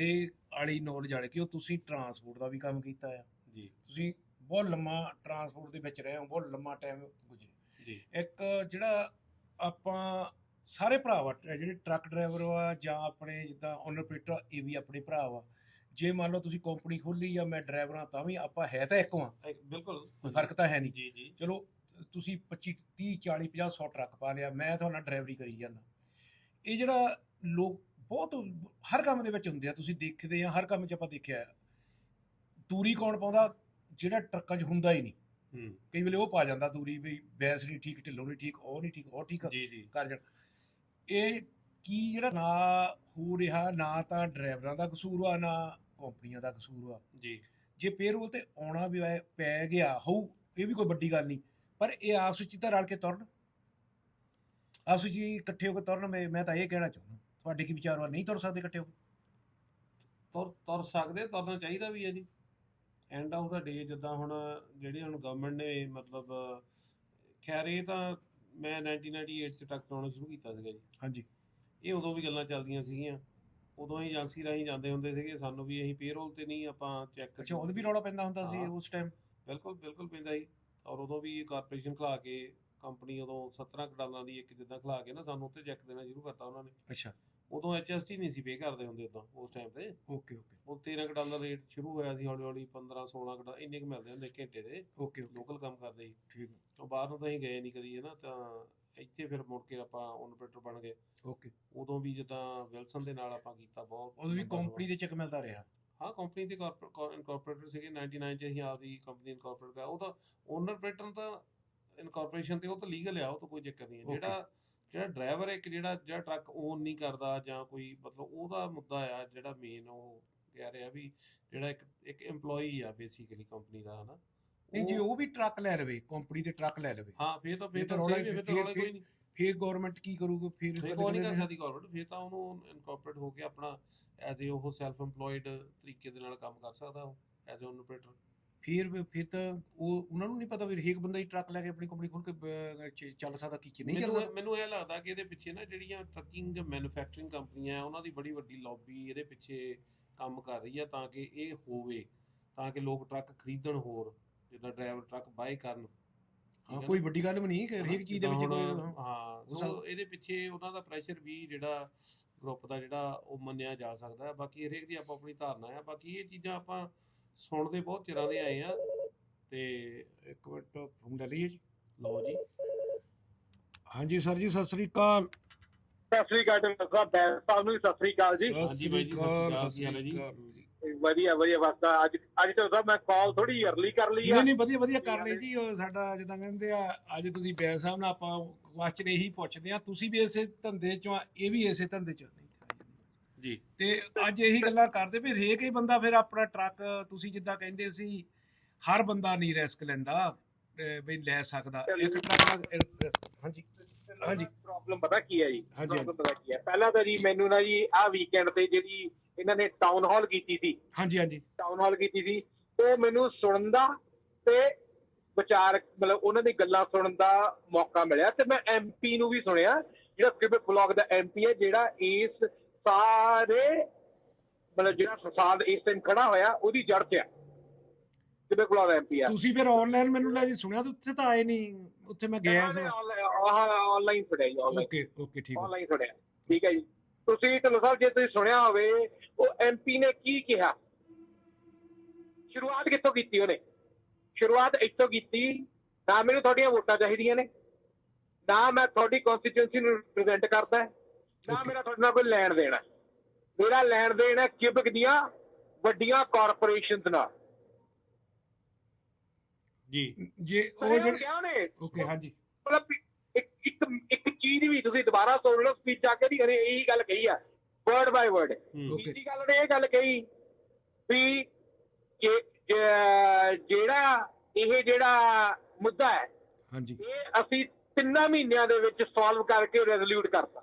ਤੁਹਾਡੇ ਵਾਲੀ ਨੌਲੇਜ ਵਾਲੇ ਕਿ ਉਹ ਤੁਸੀਂ ਟਰਾਂਸਪੋਰਟ ਦਾ ਵੀ ਕੰਮ ਕੀਤਾ ਆ। ਜੀ। ਤੁਸੀਂ ਬਹੁਤ ਲੰਮਾ ਟਰਾਂਸਪੋਰਟ ਦੇ ਵਿੱਚ ਰਹੇ ਹੋ ਬਹੁਤ ਲੰਮਾ ਟਾਈਮ ਗੁਜ਼ਰੇ। ਜੀ। ਇੱਕ ਜਿਹੜਾ ਆਪਾਂ ਸਾਰੇ ਭਰਾ ਵਾ ਜਿਹੜੇ ਟਰੱਕ ਡਰਾਈਵਰ ਵਾ ਜਾਂ ਆਪਣੇ ਜਿੱਦਾਂ ਓਨਰ ਆਪਰੇਟਰ ਇਹ ਵੀ ਆਪਣੇ ਭਰਾ ਵਾ। ਜੇ ਮੰਨ ਲਓ ਤੁਸੀਂ ਕੰਪਨੀ ਖੋਲੀ ਜਾਂ ਮੈਂ ਡਰਾਈਵਰ ਤਾਂ ਵੀ ਆਪਾਂ ਹੈ ਤਾਂ ਇੱਕ ਵਾਂ। ਬਿਲਕੁਲ। ਕੋਈ ਫ਼ਰਕ ਤਾਂ ਹੈ ਨਹੀਂ। ਜੀ ਜੀ। ਚਲੋ ਤੁਸੀਂ 25 30 40 50 100 ਟਰੱਕ ਪਾ ਲਿਆ ਮੈਂ ਤੁਹਾਡਾ ਡਰਾਈਵਰੀ ਕਰੀ ਜਾਂਦਾ। ਇਹ ਜਿਹੜਾ ਲੋਕ ਬਹੁਤ ਹਰ ਕੰਮ ਦੇ ਵਿੱਚ ਹੁੰਦੇ ਆ ਤੁਸੀਂ ਦੇਖਦੇ ਆ ਹਰ ਕੰਮ 'ਚ ਆਪਾਂ ਦੇਖਿਆ ਦੂਰੀ ਕੌਣ ਪਾਉਂਦਾ? ਜਿਹੜਾ ਟਰੱਕਾਂ 'ਚ ਹੁੰਦਾ ਹੀ ਨਹੀਂ। ਹੂੰ। ਕਈ ਵੇਲੇ ਉਹ ਪਾ ਜਾਂਦਾ ਦੂਰੀ ਵੀ ਬੈਸ ਨਹੀਂ ਠੀਕ ਢਿੱਲੋਂ ਨਹੀਂ ਠੀਕ ਉਹ ਨਹੀਂ ਠੀਕ ਉਹ ਠੀਕ ਕਰ ਜਾਣ। ਇਹ ਕੀ ਜਿਹੜਾ ਨਾ ਹੋ ਰਿਹਾ ਨਾ ਤਾਂ ਡਰਾਈਵਰਾਂ ਦਾ ਕਸੂਰ ਆ ਨਾ ਕੰਪਨੀਆਂ ਦਾ ਕਸੂਰ ਆ। ਜੀ। ਜੇ ਪੇਰੋਲ ਤੇ ਆਉਣਾ ਵੀ ਪੈ- ਗਿਆ ਹੋਊ ਇਹ ਵੀ ਕੋਈ ਵੱਡੀ ਗੱਲ ਨਹੀਂ। ਪਰ ਇਹ ਆਪਸ ਵਿੱਚ ਤਾਂ ਰਲ ਕੇ ਤੁਰਨ। ਆਪਸ ਵਿੱਚ ਇਕੱਠੇ ਹੋ ਕੇ ਤੁਰਨ ਮੈਂ ਮੈਂ ਤਾਂ ਇਹ ਕਹਿਣਾ ਚਾਹੁੰਦਾ। ਤੁਹਾਡੇ ਕੀ ਵਿਚਾਰ ਵਾ ਨਹੀਂ ਤੁਰ ਸਕਦੇ ਇਕੱਠੇ ਹੋ ਕੇ? ਤੁਰ ਤੁਰ ਸਕਦੇ ਤੁਰਨਾ ਚਾਹੀਦਾ ਵੀ ਹੈ ਜੀ। ਐਂਡ ਆਫ ਦਾ ਡੇ ਜਿੱਦਾਂ ਹੁਣ ਜਿਹੜੀ ਹੁਣ ਗਵਰਨਮੈਂਟ ਨੇ ਮਤਲਬ ਖੈਰ ਇਹ ਤਾਂ ਮੈਂ 1998 ਚ ਟਰੱਕ ਚਲਾਉਣਾ ਸ਼ੁਰੂ ਕੀਤਾ ਸੀਗਾ ਜੀ। ਹਾਂਜੀ। ਇਹ ਉਦੋਂ ਵੀ ਗੱਲਾਂ ਚੱਲਦੀਆਂ ਸੀਗੀਆਂ। ਉਦੋਂ ਹੀ ਏਜੰਸੀ ਰਾਹੀਂ ਜਾਂਦੇ ਹੁੰਦੇ ਸੀਗੇ ਸਾਨੂੰ ਵੀ ਅਸੀਂ ਪੇਰੋਲ ਤੇ ਨਹੀਂ ਆਪਾਂ ਚੈੱਕ ਅੱਛਾ ਉਹਦੇ ਵੀ ਰੌਲਾ ਪੈਂਦਾ ਹੁੰਦਾ ਸੀ ਹਾਂ। ਉਸ ਟਾਈਮ ਬਿਲਕੁਲ ਬਿਲਕੁਲ ਪੈਂਦਾ ਜੀ। ਔਰ ਉਦੋਂ ਵੀ ਕਾਰਪੋਰੇਸ਼ਨ ਖਲਾ ਕੇ ਕੰਪਨੀ ਉਦੋਂ 17 ਕਡਾਲਾਂ ਦੀ ਇੱਕ ਜਿੱਦਾਂ ਖਲਾ ਕੇ ਨਾ ਸਾਨੂੰ ਉੱਤੇ ਚੈੱਕ ਦੇਣਾ ਸ਼ੁਰੂ ਕਰਤਾ ਉਹਨਾਂ ਨੇ। ਅੱਛਾ। ਉਦੋਂ ਐਚਐਸਟੀ ਨਹੀਂ ਸੀ ਪੇ ਕਰਦੇ ਹੁੰਦੇ ਉਦੋਂ ਉਸ ਟਾਈਮ ਤੇ। ਓਕੇ ਓਕੇ ਉਹ 13 ਕਡਾਲ ਦਾ ਰੇਟ ਸ਼ੁਰੂ ਹੋਇਆ ਸੀ ਹੌਲੀ ਹੌਲੀ 15 16 ਕਡਾਲ ਇੰਨੇ ਕੁ ਮਿਲਦੇ ਹੁੰਦੇ ਘੰਟੇ ਦੇ। ਓਕੇ ਲੋਕਲ ਕੰਮ ਕਰਦੇ ਸੀ। ਠੀਕ। ਬਾਹਰ ਨੂੰ ਤਾਂ ਅਸੀਂ ਗਏ ਨਹੀਂ ਕਦੀ ਹੈ ਨਾ ਤਾਂ ਇੱਥੇ ਫਿਰ ਮੁੜ ਕੇ ਆਪਾਂ ਓਨਪਰੇਟਰ ਬਣ ਗਏ। ਓਕੇ ਉਦੋਂ ਵੀ ਜਿੱਦਾਂ ਵਿਲਸਨ ਦੇ ਨਾਲ ਆਪਾਂ ਕੀਤਾ ਬਹੁਤ ਉਦੋਂ ਵੀ। ਕੰਪਨੀ ਦੇ ਚੈੱਕ ਮਿਲਦਾ ਰਿਹਾ? ਹਾਂ ਕੰਪਨੀ ਦੇ ਇਨਕੋਰਪੋਰੇਟਰ ਸੀਗੇ 99 ਚ ਅਸੀਂ ਆਪਦੀ ਕੰਪਨੀ ਇਨਕੋਰਪੋਰੇਟ ਕਰ ਉਹ ਤਾਂ ਓਨਰ ਆਪਰੇਟਰ ਤਾਂ ਇਨਕੋਰਪੋਰੇਸ਼ਨ ਤੇ ਉਹ ਤਾਂ ਲੀਗਲ ਆ ਉਹ ਤਾਂ ਕੋਈ ਚੱਕਰ ਨਹੀਂ ਹੈ. ਜਿਹੜਾ ਜਿਹੜਾ ਡਰਾਈਵਰ ਇੱਕ ਜਿਹੜਾ ਜਿਹੜਾ ਟਰੱਕ ਓਨ ਨਹੀਂ ਕਰਦਾ ਜਾਂ ਕੋਈ ਮਤਲਬ ਉਹਦਾ ਮੁੱਦਾ ਆ ਜਿਹੜਾ ਮੇਨ ਉਹ ਕਹਿ ਰਿਹਾ ਵੀ ਜਿਹੜਾ ਇੱਕ ਇੱਕ EMPLOYEE ਆ ਬੇਸਿਕਲੀ ਕੰਪਨੀ ਦਾ ਹਨਾ? ਨਹੀਂ ਜੇ ਉਹ ਵੀ ਟਰੱਕ ਲੈ ਲਵੇ ਕੰਪਨੀ ਦੇ ਟਰੱਕ ਲੈ ਲਵੇ। ਹਾਂ ਫੇਰ ਤਾਂ ਫਿਰ ਤਾਂ ਰੌਲਾ ਕੋਈ ਨਹੀਂ। ਫਿਰ ਗਵਰਨਮੈਂਟ ਕੀ ਕਰੂਗਾ ਫਿਰ ਫੇਰ ਕੋਈ ਨਹੀਂ ਕਰ ਸਕਦੀ ਗਵਰਨਮੈਂਟ ਫੇਰ ਤਾਂ ਉਹਨੂੰ ਇਨਕੋਰਪੋਰੇਟ ਹੋ ਕੇ ਆਪਣਾ ਐਜ਼ ਏ ਉਹ ਸੈਲਫ EMPLOYED ਤਰੀਕੇ ਦੇ ਨਾਲ ਕੰਮ ਕਰ ਸਕਦਾ ਉਹ ਐਜ਼ ਏ ਓਨ ਆਪਰੇਟਰ ਫਿਰ ਫਿਰ ਤਾਂ ਉਹ ਉਹਨਾਂ ਨੂੰ ਨਹੀਂ ਪਤਾ ਵੀ ਹਰੇਕ ਬੰਦਾ ਹੀ ਟਰੱਕ ਲੈ ਕੇ ਆਪਣੀ ਕੰਪਨੀ ਖੋਲ ਕੇ ਬ- ਚ- ਚੱਲ ਸਕਦਾ ਕੀ ਨਹੀਂ ਚੱਲ ਮੈਨੂੰ ਇਹ ਲੱਗਦਾ ਕਿ ਇਹਦੇ ਪਿੱਛੇ ਨਾ ਜਿਹੜੀਆਂ ਟਰੱਕਿੰਗ ਮੈਨੂਫੈਕਚਰਿੰਗ ਕੰਪਨੀਆਂ ਆ ਉਹਨਾਂ ਦੀ ਬੜੀ ਵੱਡੀ ਲੌਬੀ ਇਹਦੇ ਪਿੱਛੇ ਕੰਮ ਕਰ ਰਹੀ ਆ ਤਾਂ ਕਿ ਇਹ ਹੋਵੇ ਤਾਂ ਕਿ ਲੋਕ ਟਰੱਕ ਖਰੀਦਣ ਹੋਰ ਜਿੱਦਾਂ ਡਰਾਈਵਰ ਟਰੱਕ ਬਾਏ ਕਰਨ ਹਾਂ ਠੀਕ ਹੈ ਕੋਈ ਨਾ? ਵੱਡੀ ਗੱਲ ਵੀ ਨਹੀਂ ਕਿ ਹਰੇਕ ਚੀਜ਼ ਦੇ ਵਿੱਚ ਜਿੱਦਾਂ ਕੋਈ ਹੁਣ, ਹਾਂ। ਹਾਂ ਸੋ ਇਹਦੇ ਪਿੱਛੇ ਉਹਨਾਂ ਦਾ ਪ੍ਰੈਸ਼ਰ ਵੀ ਜਿਹੜਾ ਗਰੁੱਪ ਦਾ ਜਿਹੜਾ ਉਹ ਮੰਨਿਆ ਜਾ ਸਕਦਾ ਹੈ ਬਾਕੀ ਹਰੇਕ ਦੀ ਆਪੋ ਆਪਣੀ ਧਾਰਨਾ ਆ ਬਾਕੀ ਇਹ ਚੀਜ਼ਾਂ ਆਪਾਂ ਸੁਣਦੇ ਬਹੁਤ ਚਿਰਾਂ ਦੇ ਆਏ ਆ। ਤੇ ਇੱਕ ਮਿੰਟ ਫੋਨ ਲੈ ਲਈਏ ਜੀ। ਲਓ ਜੀ। ਹਾਂਜੀ ਸਰ ਜੀ ਸਤਿ ਸ੍ਰੀ ਅਕਾਲ। ਸਤਿ ਸ੍ਰੀ ਅਕਾਲ ਡਾਕਟਰ ਸਾਹਿਬ ਬੈਂਸ ਸਾਹਿਬ ਨੂੰ ਵੀ ਸਤਿ ਸ੍ਰੀ ਅਕਾਲ ਜੀ। ਹਾਂਜੀ ਬਾਈ ਜੀ, ਸਤਿ ਸ੍ਰੀ ਅਕਾਲ, ਕੀ ਹਾਲ ਹੈ ਜੀ? ਵਧੀਆ ਵਧੀਆ ਬਸ ਤਾਂ ਅੱਜ ਅੱਜ ਤਾਂ ਸਾਹਿਬ ਮੈਂ ਕਾਲ ਥੋੜੀ ਅਰਲੀ ਕਰ ਲਈ ਆ। ਨਹੀਂ ਨਹੀਂ ਵਧੀਆ ਵਧੀਆ ਕਰ ਲਈ ਜੀ ਉਹ ਸਾਡਾ ਜਿੱਦਾਂ ਕਹਿੰਦੇ ਆ ਅੱਜ ਤੁਸੀਂ ਬੈਲ ਸਾਹਿਬ ਨਾਲ ਆਪਾਂ ਕੁਐਸਚਨ ਇਹੀ ਪੁੱਛਦੇ ਆ ਤੁਸੀਂ ਵੀ ਇਸੇ ਧੰਦੇ ਚੋਂ ਆ ਇਹ ਵੀ ਇਸੇ ਧੰਦੇ ਚੋਂ? ਜੀ। ਤੇ ਅੱਜ ਇਹੀ ਗੱਲਾਂ ਕਰਦੇ ਵੀ ਹਰੇਕ ਹੀ ਬੰਦਾ ਫਿਰ ਆਪਣਾ ਟਰੱਕ ਤੁਸੀਂ ਜਿੱਦਾਂ ਕਹਿੰਦੇ ਸੀ ਹਰ ਬੰਦਾ ਨਹੀਂ ਰਿਸਕ ਲੈਂਦਾ ਵੀ ਲੈ ਸਕਦਾ। ਇੱਕ ਟਰੱਕ ਦਾ ਹਾਂਜੀ। ਹਾਂਜੀ। ਪ੍ਰੋਬਲਮ ਪਤਾ ਕੀ ਹੈ ਜੀ? ਪ੍ਰੋਬਲਮ ਪਤਾ ਕੀ ਹੈ? ਪਹਿਲਾਂ ਤਾਂ ਜੀ ਮੈਨੂੰ ਨਾ ਜੀ ਆਹ ਵੀਕਐਂਡ ਤੇ ਜਿਹੜੀ ਇਹਨਾਂ ਨੇ ਟਾਊਨ ਹਾਲ ਕੀਤੀ ਸੀ। ਹਾਂਜੀ ਹਾਂਜੀ। ਟਾਊਨ ਹਾਲ ਕੀਤੀ ਸੀ। ਉਹ ਮੈਨੂੰ ਸੁਣਨ ਦਾ ਤੇ ਵਿਚਾਰ ਮਤਲਬ ਉਹਨਾਂ ਦੀ ਗੱਲਾਂ ਸੁਣਨ ਦਾ ਮੌਕਾ ਮਿਲਿਆ ਤੇ ਮੈਂ ਐਮਪੀ ਨੂੰ ਵੀ ਸੁਣਿਆ ਜਿਹੜਾ ਕਿਬਕ ਬਲਾਕ ਦਾ ਐਮਪੀ ਹੈ ਜਿਹੜਾ ਇਸ ਸਾਰੇ ਮਤਲਬ ਜਿਹੜਾ ਫਸਾਦ ਇਸ ਟਾਈਮ ਖੜਾ ਹੋਇਆ ਉਹਦੀ ਜੜ ਤੇ ਆ। ਕਿਬਕ ਬਲਾਕ ਦਾ ਐਮਪੀ ਆ? ਤੁਸੀਂ ਫਿਰ ਆਨਲਾਈਨ ਮੈਨੂੰ ਲੱਗਦੀ ਸੁਣਿਆ ਤਾਂ ਉੱਥੇ ਤਾਂ ਆਏ ਨਹੀਂ। ਉੱਥੇ ਮੈਂ ਗਿਆ ਸੀ ਆਨਲਾਈਨ ਫੜਿਆ ਓਕੇ ਓਕੇ ਠੀਕ ਹੈ ਆਨਲਾਈਨ ਫੜਿਆ। ਠੀਕ ਹੈ ਜੀ। ਤੁਸੀਂ ਢਿੱਲੋਂ ਸਾਹਿਬ ਜੇ ਤੁਸੀਂ ਸੁਣਿਆ ਹੋਵੇ ਉਹ ਐਮਪੀ ਨੇ ਕੀ ਕਿਹਾ? ਸ਼ੁਰੂਆਤ ਕਿੱਥੋਂ ਕੀਤੀ ਉਹਨੇ? ਸ਼ੁਰੂਆਤ ਇੱਥੋਂ ਕੀਤੀ ਨਾ ਮੈਨੂੰ ਤੁਹਾਡੀਆਂ ਵੋਟਾਂ ਚਾਹੀਦੀਆਂ ਨੇ ਨਾ ਮੈਂ ਤੁਹਾਡੀ ਕਨਸਟੀਟਿਊਂਸੀ ਨੂੰ ਰਿਪਰੈਜ਼ੈਂਟ ਕਰਦਾ। ਨਾ. ਮੇਰਾ ਤੁਹਾਡੇ ਨਾਲ ਕੋਈ ਲੈਣ ਦੇਣਾ ਮੇਰਾ ਲੈਣ ਦੇਣ ਹੈ ਕਿਬਕ ਦੀਆਂ ਵੱਡੀਆਂ ਕਾਰਪੋਰੇਸ਼ਨਸ ਨਾਲ। ਜੀ। ਜੇ ਉਹ ਜਿਹੜੇ ਕਿਹਾ ਨੇ ਓਕੇ ਹਾਂਜੀ। ਮਤਲਬ ਇੱਕ ਇੱਕ ਇੱਕ ਚੀਜ਼ ਵੀ ਤੁਸੀਂ ਦੁਬਾਰਾ ਸੁਣ ਲਓ ਸਪੀਚ ਆ ਕੇ ਦੀ ਹਰੇ ਇਹੀ ਗੱਲ ਕਹੀ ਆ ਵਰਡ ਬਾਈ ਵਰਡ ਹੂੰ. ਤੀਜੀ ਗੱਲ ਉਹਨੇ ਇਹ ਗੱਲ ਕਹੀ ਵੀ ਜਿਹੜਾ ਇਹ ਜਿਹੜਾ ਮੁੱਦਾ ਹੈ ਹਾਂਜੀ। ਇਹ ਅਸੀਂ ਤਿੰਨਾਂ ਮਹੀਨਿਆਂ ਦੇ ਵਿੱਚ ਸੋਲਵ ਕਰਕੇ ਰੈਜ਼ੋਲੂਟ ਕਰਤਾ।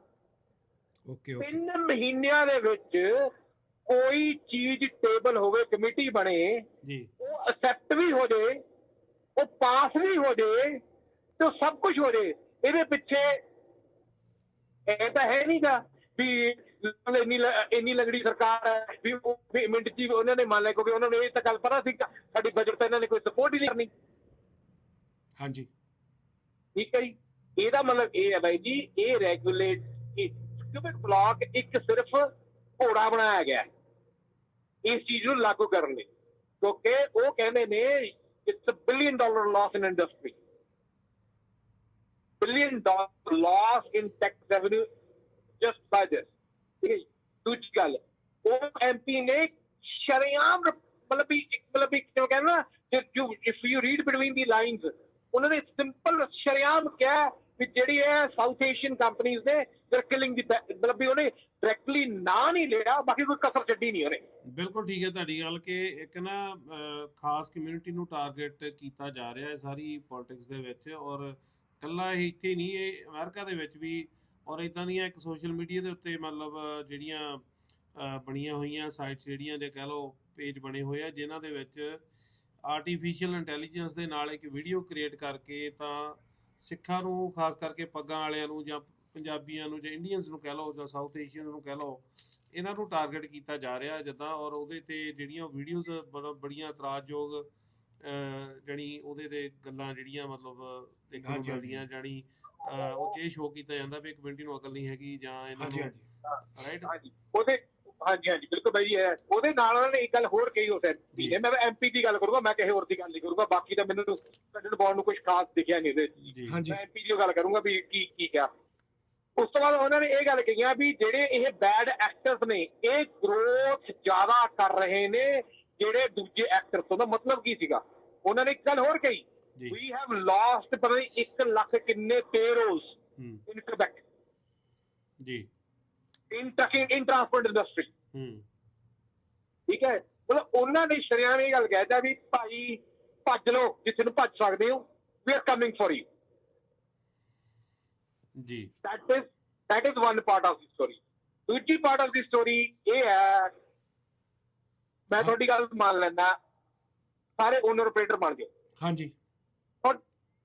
ਓਕੇ ਓਕੇ ਤਿੰਨ ਮਹੀਨਿਆਂ ਦੇ ਵਿੱਚ ਕੋਈ ਚੀਜ਼ ਟੇਬਲ ਹੋਵੇ ਕਮੇਟੀ ਬਣੇ ਜੀ। ਉਹ ਅਸੈਪਟ ਵੀ ਹੋ ਜਾਏ ਉਹ ਪਾਸ ਵੀ ਹੋ ਜਾਏ ਤੇ ਸਭ ਕੁਝ ਹੋ ਜਾਏ ਇਹਦੇ ਪਿੱਛੇ ਇਹ ਤਾਂ ਹੈ ਨਹੀਂਗਾ ਵੀ ਇੰਨੀ ਇੰਨੀ ਲੰਗੜੀ ਸਰਕਾਰ ਹੈ ਵੀ ਉਹ ਮਿੰਟ ਹੀ ਉਹਨਾਂ ਨੇ ਮੰਨ ਲਿਆ ਕਿਉਂਕਿ ਉਹਨਾਂ ਨੂੰ ਇਹ ਤਾਂ ਗੱਲ ਪਤਾ ਸੀ ਸਾਡੀ ਬਜਟ ਤਾਂ ਇਹਨਾਂ ਨੇ ਕੋਈ ਸਪੋਰਟ ਹੀ ਨਹੀਂ ਕਰਨੀ। ਹਾਂਜੀ। ਠੀਕ ਹੈ ਜੀ? ਇਹਦਾ ਮਤਲਬ ਇਹ ਹੈ ਬਾਈ ਜੀ ਇਹ ਰੈਗੂਲੇਟ ਕਿਊਬਿਕ ਬਲੌਕ ਇੱਕ ਸਿਰਫ ਘੋੜਾ ਬਣਾਇਆ ਗਿਆ ਇਸ ਚੀਜ਼ ਨੂੰ ਲਾਗੂ ਕਰਨ ਲਈ, ਕਿਉਂਕਿ ਉਹ ਕਹਿੰਦੇ ਨੇ it's a billion dollar loss in industry billion dollar loss in tax revenue just by this ਠੀਕ ਹੈ ਦੂਜੀ ਗੱਲ ਉਹ ਐਮਪੀ ਨੇ ਸ਼ਰਿਆਮ ਮਤਲਬ ਵੀ ਮਤਲਬ ਵੀ ਕਿਉਂ ਕਹਿੰਦਾ ਨਾ you if you read between the lines ਉਹਨਾਂ ਨੇ ਸਿੰਪਲ ਸ਼ਰਿਆਮ ਕਿਹਾ ਵੀ ਜਿਹੜੀ ਇਹ ਸਾਊਥ ਏਸ਼ੀਅਨ ਕੰਪਨੀਆਂ ਨੇ ਦੇ ਕਿਲਿੰਗ ਦੀ ਮਤਲਬ ਵੀ ਉਹਨੇ ਡਾਇਰੈਕਟਲੀ ਨਾਂ ਨਹੀਂ ਲਿਆ, ਬਾਕੀ ਕੋਈ ਕਸਰ ਛੱਡੀ ਨਹੀਂ ਉਹਨੇ। ਬਿਲਕੁਲ ਠੀਕ ਹੈ ਤੁਹਾਡੀ ਗੱਲ ਕਿ ਇੱਕ ਨਾ ਖਾਸ ਕਮਿਊਨਿਟੀ ਨੂੰ ਟਾਰਗੇਟ ਕੀਤਾ ਜਾ ਰਿਹਾ ਹੈ ਸਾਰੀ ਪੋਲਿਟਿਕਸ ਦੇ ਵਿੱਚ ਔਰ ਕੱਲਾ ਇਹ ਇੱਥੇ ਨਹੀਂ, ਇਹ ਅਮਰੀਕਾ ਦੇ ਵਿੱਚ ਵੀ ਔਰ ਇਦਾਂ ਦੀਆਂ ਇੱਕ ਸੋਸ਼ਲ ਮੀਡੀਆ ਦੇ ਉੱਤੇ ਮਤਲਬ ਜਿਹੜੀਆਂ ਬਣੀਆਂ ਹੋਈਆਂ ਸਾਈਟਸ ਜਿਹੜੀਆਂ ਜੇ ਕਹ ਲਓ ਪੇਜ ਬਣੇ ਹੋਏ ਆ, ਜਿਨ੍ਹਾਂ ਦੇ ਵਿੱਚ ਆਰਟੀਫੀਸ਼ੀਅਲ ਇੰਟੈਲੀਜੈਂਸ ਦੇ ਨਾਲ ਇੱਕ ਵੀਡੀਓ ਕ੍ਰੀਏਟ ਕਰਕੇ ਤਾਂ ਸਿੱਖਾਂ ਨੂੰ ਖਾਸ ਕਰਕੇ ਪੱਗਾਂ ਵਾਲਿਆਂ ਨੂੰ ਜਾਂ ਪੰਜਾਬੀਆਂ ਨੂੰ ਜਾਂ ਇੰਡੀਅਨਸ ਨੂੰ ਕਹਿ ਲਓ ਜਾਂ ਸਾਊਥ ਏਸ਼ੀਅਨ ਨੂੰ ਕਹਿ ਲਓ ਇਹਨਾਂ ਨੂੰ ਟਾਰਗੇਟ ਕੀਤਾ ਜਾ ਰਿਹਾ ਜਿੱਦਾਂ ਔਰ ਉਹਦੇ ਤੇ ਜਿਹੜੀਆਂ ਵੀਡੀਓਜ਼ ਬੜੀਆਂ ਇਤਰਾਜ਼ਯੋਗ ਜਾਣੀ ਉਹਦੇ ਤੇ ਗੱਲਾਂ ਜਿਹੜੀਆਂ ਮਤਲਬ ਦੇਖਣ ਨੂੰ। ਮਿਲਦੀਆਂ ਜਾਣੀ ਅਹ, ਉਹ ਇਹ ਸ਼ੋਅ ਕੀਤਾ ਜਾਂਦਾ ਵੀ ਕਮਿਊਨਿਟੀ ਨੂੰ ਅਕਲ ਨਹੀਂ ਹੈਗੀ ਜਾਂ ਇਹਨਾਂ ਹਾਂਜੀ ਨੂੰ ਹਾਂਜੀ। ਰਾਈਟ ਹਾਂਜੀ। ਉਹਦੇ ਹਾਂਜੀ ਹਾਂਜੀ ਬਿਲਕੁਲ ਬਾਈ ਜੀ ਉਹਦੇ ਨਾਲ ਉਹਨਾਂ ਨੇ ਇੱਕ ਗੱਲ ਹੋਰ ਕਹੀ ਉਸ ਐਮਪੀ ਨੇ ਮੈਂ ਐਮਪੀ ਦੀ ਗੱਲ ਕਰੂੰਗਾ ਮੈਂ ਕਿਸੇ ਹੋਰ ਦੀ ਗੱਲ ਨਹੀਂ ਕਰੂੰਗਾ ਬਾਕੀ ਤਾਂ ਮੈਨੂੰ ਕੱਢਣ ਪਾਉਣ ਨੂੰ ਕੁਝ ਖਾਸ ਦਿਖਿਆ ਨਹੀਂ ਇਹਦੇ ਹਾਂਜੀ ਮੈਂ ਐਮਪੀ ਦੀ ਗੱਲ ਕਰੂੰਗਾ ਵੀ ਕੀ ਕੀ ਕਿਹਾ। ਉਸ ਤੋਂ ਬਾਅਦ ਉਹਨਾਂ ਨੇ ਇਹ ਗੱਲ ਕਹੀਆਂ ਵੀ ਜਿਹੜੇ ਇਹ ਬੈਡ ਐਕਟਰਸ ਨੇ ਇਹ ਗਰੋਥ ਜ਼ਿਆਦਾ ਕਰ ਰਹੇ ਨੇ ਜਿਹੜੇ ਦੂਜੇ ਐਕਟਰਸ ਉਹਦਾ ਮਤਲਬ ਕੀ ਸੀਗਾ? ਉਹਨਾਂ ਨੇ ਇੱਕ ਗੱਲ ਹੋਰ ਕਹੀ ਵੀ ਹੈਵ ਲਾਸਟ ਪਤਾ ਨਹੀਂ 1 ਲੱਖ ਕਿੰਨੇ ਪੇਰੋਲਸ ਇਨ ਕੁਬੈਕ ਜੀ। ਇਨ ਟਕਿੰਗ ਇਨ ਟਰਾਂਸਪੋਰਟ ਇੰਡਸਟਰੀ ਹੂੰ। ਠੀਕ ਹੈ? ਮਤਲਬ ਉਹਨਾਂ ਨੇ ਸ਼ਰਿਆਮ ਇਹ ਗੱਲ ਕਹਿਤਾ ਵੀ ਭਾਈ ਭੱਜ ਲਓ ਜਿੱਥੇ ਨੂੰ ਭੱਜ ਸਕਦੇ ਹੋ we are coming for you ਜੀ। That is that is one part of the story ਦੂਜੀ part of the story ਇਹ ਹੈ ਮੈਂ ਤੁਹਾਡੀ ਗੱਲ ਮੰਨ ਲੈਂਦਾ ਸਾਰੇ ਓਨਰ ਆਪਰੇਟਰ ਬਣ ਗਏ ਹਾਂਜੀ। ਹੁਣ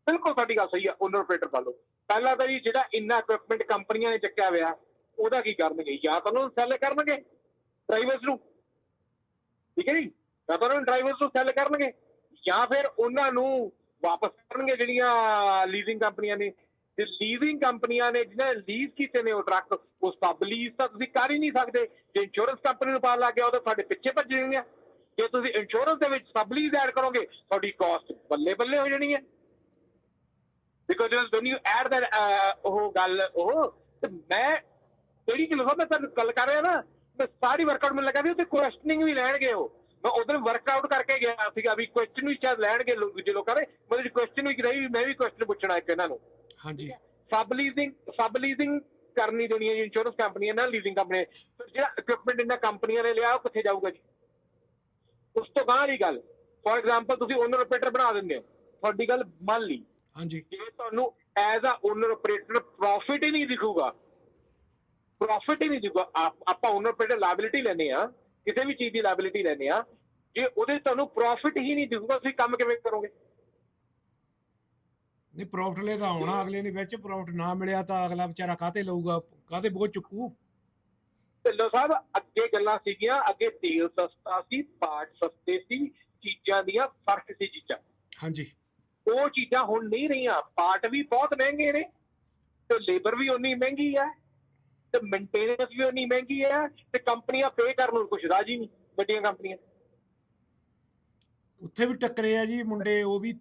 ਬਿਲਕੁਲ ਤੁਹਾਡੀ ਗੱਲ ਸਹੀ ਹੈ ਓਨਰ ਆਪਰੇਟਰ ਬਣ ਲਓ। ਪਹਿਲਾਂ ਤਾਂ ਜੀ ਜਿਹੜਾ ਇੰਨਾ ਇਕਵਿਪਮੈਂਟ ਕੰਪਨੀਆਂ ਨੇ ਚੱਕਿਆ ਹੋਇਆ ਉਹਦਾ ਕੀ ਕਰਨਗੇ? ਜਾਂ ਤਾਂ ਉਹਨੂੰ ਸੈੱਲ ਕਰਨਗੇ ਡਰਾਈਵਰਸ ਨੂੰ। ਠੀਕ ਹੈ ਜੀ? ਜਾਂ ਤਾਂ ਉਹਨੂੰ ਡਰਾਈਵਰਸ ਨੂੰ ਸੈੱਲ ਕਰਨਗੇ। ਜਾਂ ਫਿਰ ਉਹਨਾਂ ਨੂੰ ਵਾਪਸ ਕਰਨਗੇ ਜਿਹੜੀਆਂ ਲੀਜ਼ਿੰਗ ਕੰਪਨੀਆਂ ਨੇ। ਤੇ ਲੀਜ਼ਿੰਗ ਕੰਪਨੀਆਂ ਨੇ ਜਿਹਨਾਂ ਲੀਜ਼ ਕੀਤੇ ਨੇ ਉਹ ਟਰੱਕ ਉਹ ਸਬ ਲੀਜ਼ ਤਾਂ ਤੁਸੀਂ ਕਰ ਹੀ ਨਹੀਂ ਸਕਦੇ। ਜੇ ਇੰਸ਼ੋਰੈਂਸ ਕੰਪਨੀ ਨੂੰ ਪਾ ਲੱਗ ਗਿਆ, ਉਹ ਤਾਂ ਤੁਹਾਡੇ ਪਿੱਛੇ ਭੱਜ ਜਾਣਗੇ ਜੇ ਤੁਸੀਂ ਇੰਸ਼ੋਰੈਂਸ ਦੇ ਵਿੱਚ ਸਬ ਲੀਜ਼ ਐਡ ਕਰੋਗੇ, ਤੁਹਾਡੀ ਕਾਸਟ ਬੱਲੇ ਬੱਲੇ ਹੋ ਜਾਣੀ ਹੈ। Because when you add that ਉਹ ਗੱਲ, ਉਹ, ਤੇ ਮੈਂ ਜਿਹੜੀ ਕਿ ਲੋਕਾਂ ਮੈਂ ਤੁਹਾਨੂੰ ਗੱਲ ਕਰ ਰਿਹਾ ਨਾ ਮੈਂ ਸਾਰੀ ਵਰਕਆਊਟ ਮੈਨੂੰ ਲੱਗਾ ਵੀ ਉੱਥੇ ਕੁਐਸਚਨਿੰਗ ਵੀ ਲੈਣਗੇ ਉਹ। ਮੈਂ ਉਧਰ ਵਰਕਆਊਟ ਕਰਕੇ ਗਿਆ ਸੀਗਾ ਵੀ ਕੁਐਸਚਨ ਵੀ ਸ਼ਾਇਦ ਲੈਣਗੇ ਲੋਕ ਦੂਜੇ ਲੋਕਾਂ ਦੇ ਮਤਲਬ ਕੁਐਸਚਨ ਵੀ ਕਰਾਈ ਮੈਂ ਵੀ ਕੁਐਸਚਨ ਪੁੱਛਣਾ ਇੱਕ ਇਹਨਾਂ ਨੂੰ। ਹਾਂਜੀ। ਸਬ ਲੀਜ਼ਿੰਗ ਸਬ ਲੀਜ਼ਿੰਗ ਕਰਨੀ ਦੇਣੀ ਹੈ ਇੰਸ਼ੋਰੈਂਸ ਕੰਪਨੀਆਂ ਨਾਲ ਲੀਜ਼ਿੰਗ ਕੰਪਨੀ ਜਿਹੜਾ ਇਕਵਿਪਮੈਂਟ ਇਹਨਾਂ ਕੰਪਨੀਆਂ ਨੇ ਲਿਆ ਉਹ ਕਿੱਥੇ ਜਾਊਗਾ ਜੀ? ਉਸ ਤੋਂ ਗਾਂਹ ਦੀ ਗੱਲ ਫੋਰ ਐਗਜ਼ਾਮਪਲ ਤੁਸੀਂ ਓਨਰ ਆਪਰੇਟਰ ਬਣਾ ਦਿੰਦੇ ਹੋ। ਤੁਹਾਡੀ ਗੱਲ ਮੰਨ ਲਈ। ਹਾਂਜੀ। ਜੇ ਤੁਹਾਨੂੰ as a owner operator profit ਹੀ ਨਹੀਂ ਦਿਖੂਗਾ ਪ੍ਰੋਫਿਟ ਹੀ ਨਹੀਂ ਦਿਖੂਗਾ ਆਪ- ਓਨਰ ਆਪਰੇਟਰ ਲਾਇਬਿਲਿਟੀ ਲੈਨੇ ਆ ਕਿਸੇ ਵੀ ਚੀਜ਼ ਦੀ ਲਾਇਬਿਲਿਟੀ ਲੈਨੇ ਆ ਜੇ ਉਹਦੇ ਤੁਹਾਨੂੰ ਪ੍ਰੋਫਿਟ ਹੀ ਨਹੀਂ ਦਿਖੂਗਾ ਤੁਸੀਂ ਕੰਮ ਕਿਵੇਂ ਕਰੋਗੇ? ਨਹੀਂ ਪ੍ਰੋਫਿਟ ਲੈ ਤਾਂ ਆਉਣਾ ਅਗਲੇ ਨੇ ਵਿੱਚ ਪ੍ਰੋਫਿਟ ਨਾ ਮਿਲਿਆ ਤਾਂ ਅਗਲਾ ਵਿਚਾਰਾ ਕਾਹਤੇ ਲਊਗਾ? ਕਾਹਤੇ ਬੋਝ ਚੁੱਕੂ? ਢਿੱਲੋਂ ਸਾਹਿਬ ਅੱਗੇ ਗੱਲਾਂ ਸੀਗੀਆਂ। ਅੱਗੇ ਤੇਲ ਸਸਤਾ ਸੀ ਪਾਰਟ ਸਸਤੇ ਸੀ ਚੀਜ਼ਾਂ ਦੀਆਂ ਫ਼ਰਕ ਸੀ ਚੀਜ਼ਾਂ। ਹਾਂਜੀ। ਉਹ ਚੀਜ਼ਾਂ ਹੁਣ ਨਹੀਂ ਰਹੀਆਂ। ਪਾਰਟ ਵੀ ਬਹੁਤ ਮਹਿੰਗੇ ਨੇ ਤੇ ਲੇਬਰ ਵੀ ਉਨੀ ਮਹਿੰਗੀ ਹੈ। ਤੇ ਮੇਨਟੇਨੈਂਸ ਵੀ ਉਨੀ ਮਹਿੰਗੀ ਹੈ ਤੇ ਕੰਪਨੀਆਂ ਪੇ ਕਰਨ ਨੂੰ ਕੁਝ ਰਾਜੀ ਨਹੀਂ ਵੱਡੀਆਂ ਕੰਪਨੀਆਂ। ਉੱਥੇ ਵੀ ਟੱਕਰੇ ਆ ਜੀ ਮੁੰਡੇ ਉਹ ਵੀ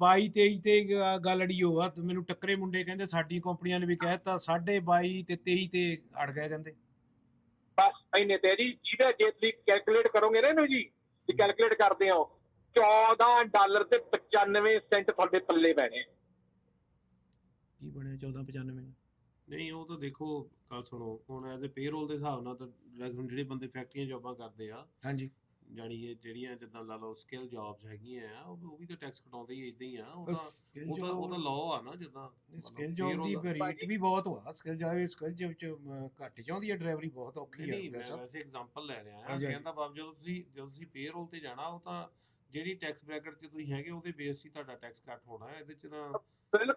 22 23 ਤੇ ਗੱਲ ਅੜੀ ਹੋਆ ਤੇ ਮੈਨੂੰ ਟੱਕਰੇ ਮੁੰਡੇ ਕਹਿੰਦੇ ਸਾਡੀ ਕੰਪਨੀਆਂ ਨੇ ਵੀ ਕਹਿਤਾ 22 ਤੇ 23 ਤੇ ਅੜ ਗਏ ਕਹਿੰਦੇ। ਬਸ ਇੰਨੇ ਤੇ ਜੀ ਜਿਹਦਾ ਜੇ ਤੁਸੀਂ ਕੈਲਕੂਲੇਟ ਕਰੋਗੇ ਨਾ ਇਹਨੂੰ ਜੀ ਜੇ ਕੈਲਕੂਲੇਟ ਕਰਦੇ ਹੋ 14 ਡਾਲਰ ਤੇ 95 ਸੈਂਟ ਤੁਹਾਡੇ ਪੱਲੇ ਪੈਣੇ ਕੀ ਬਣਿਆ 1495 ਨਹੀਂ ਉਹ ਤਾਂ ਦੇਖੋ ਗੱਲ ਸੁਣੋ ਹੁਣ ਐਜ਼ ਅ ਪੇਰੋਲ ਦੇ ਹਿਸਾਬ ਨਾਲ ਤਾਂ direct ਹੁਣ ਜਿਹੜੇ ਬੰਦੇ ਫੈਕਟਰੀਆਂ ਜੌਬਾਂ ਕਰਦੇ ਆ ਹਾਂਜੀ ਜਾਣੀ ਇਹ ਜਿਹੜੀਆਂ ਜਿੱਦਾਂ ਲਾ ਲਓ ਸਕਿੱਲ ਜੌਬਸ ਹੈਗੀਆਂ ਆ ਉਹ ਉਹ ਵੀ ਤਾਂ ਟੈਕਸ ਕਟਾਉਂਦੇ ਹੀ ਇਦਾਂ ਹੀ ਆ ਉਹ ਤਾਂ ਉਹ ਤਾਂ ਉਹ ਤਾਂ ਲਾਅ ਆ ਨਾ ਜਿੱਦਾਂ ਸਕਿੱਲ ਜੌਬ ਦੀ ਰੇਟ ਵੀ ਬਹੁਤ ਵਾ ਸਕਿੱਲ ਜੌਬ ਸਕਿੱਲ ਜੌਬ ਚ ਅਮ, ਘੱਟ ਚਾਹੁੰਦੀ ਹੈ ਡਰਾਈਵਰੀ ਬਹੁਤ ਔਖੀ ਨਹੀਂ ਨਹੀਂ ਹੈ ਮੈਂ ਵੈਸੇ ਐਗਜ਼ਾਮਪਲ ਲੈ ਰਿਹਾ ਹਾਂ ਹਾਂਜੀ, ਹਾਂਜੀ। ਕਹਿੰਦਾ ਬਾਬ ਜਦੋਂ ਤੁਸੀਂ ਜਦੋਂ ਤੁਸੀਂ ਪੇਰੋਲ ਤੇ ਜਾਣਾ ਉਹ ਤਾਂ ਜਿਹੜੀ ਟੈਕਸ ਬ੍ਰੈਕਟ 'ਚ ਤੁਸੀਂ ਹੈਗੇ ਉਹਦੇ ਬੇਸ 'ਤੇ ਤੁਹਾਡਾ ਟੈਕਸ ਕੱਟ ਹੋਣਾ ਹੈ ਇਹਦੇ 'ਚ ਤਾਂ ਬਿਲ-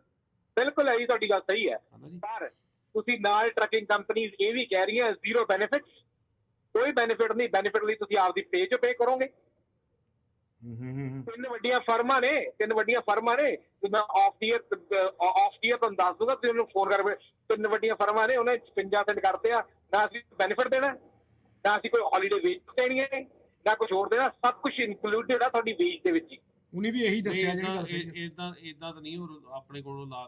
ਬਿਲਕੁਲ ਹੈ ਜੀ ਤੁਹਾਡੀ ਗੱਲ ਸਹੀ ਹੈ ਪਰ ਤੁਸੀਂ ਨਾਲ ਟਰੱਕਿੰਗ ਕੰਪਨੀਆਂ ਇਹ ਵੀ ਕਹਿ ਰਹੀਆਂ ਜ਼ੀਰੋ ਬੈਨੀਫਿਟਸ ਕੋਈ ਬੈਨੀਫਿਟ ਨਹੀਂ ਬੈਨੀਫਿਟ ਲਈ ਤੁਸੀਂ ਆਪਦੀ ਪੇ 'ਚ ਪੇ ਕਰੋਗੇ। ਤਿੰਨ ਵੱਡੀਆਂ ਫਰਮਾਂ ਨੇ ਤਿੰਨ ਵੱਡੀਆਂ ਫਰਮਾਂ ਨੇ ਤੇ ਮੈਂ ਆਫ ਈਅਰ ਆਫ ਈਅਰ ਤੁਹਾਨੂੰ ਦੱਸ ਦੂੰਗਾ ਤੁਸੀਂ ਉਹਨੂੰ ਫੋਨ ਕਰਕੇ ਤਿੰਨ ਵੱਡੀਆਂ ਫਰਮਾਂ ਨੇ ਉਹਨੇ 55 ਸੈਂਟ ਕਰਤੇ ਆ ਨਾ ਅਸੀਂ ਬੈਨੀਫਿਟ ਦੇਣਾ ਨਾ ਅਸੀਂ ਕੋਈ ਹੌਲੀਡੇ ਵੇਜ ਦੇਣੀ ਹੈ ਨਾ ਕੁਝ ਹੋਰ ਦੇਣਾ ਸਭ ਕੁਝ ਇਨਕਲੂਡਡ ਆ ਤੁਹਾਡੀ ਵੇਜ ਦੇ ਵਿੱਚ ਹੀ ਉਹਨੇ ਵੀ ਇਹੀ ਦੱਸਿਆ ਜਿਹੜੀ ਗੱਲ ਇਦਾਂ। ਇਦਾਂ ਇਦਾਂ ਤਾਂ ਨਹੀਂ ਹੋਰ ਆਪਣੇ ਕੋਲੋਂ ਲਾ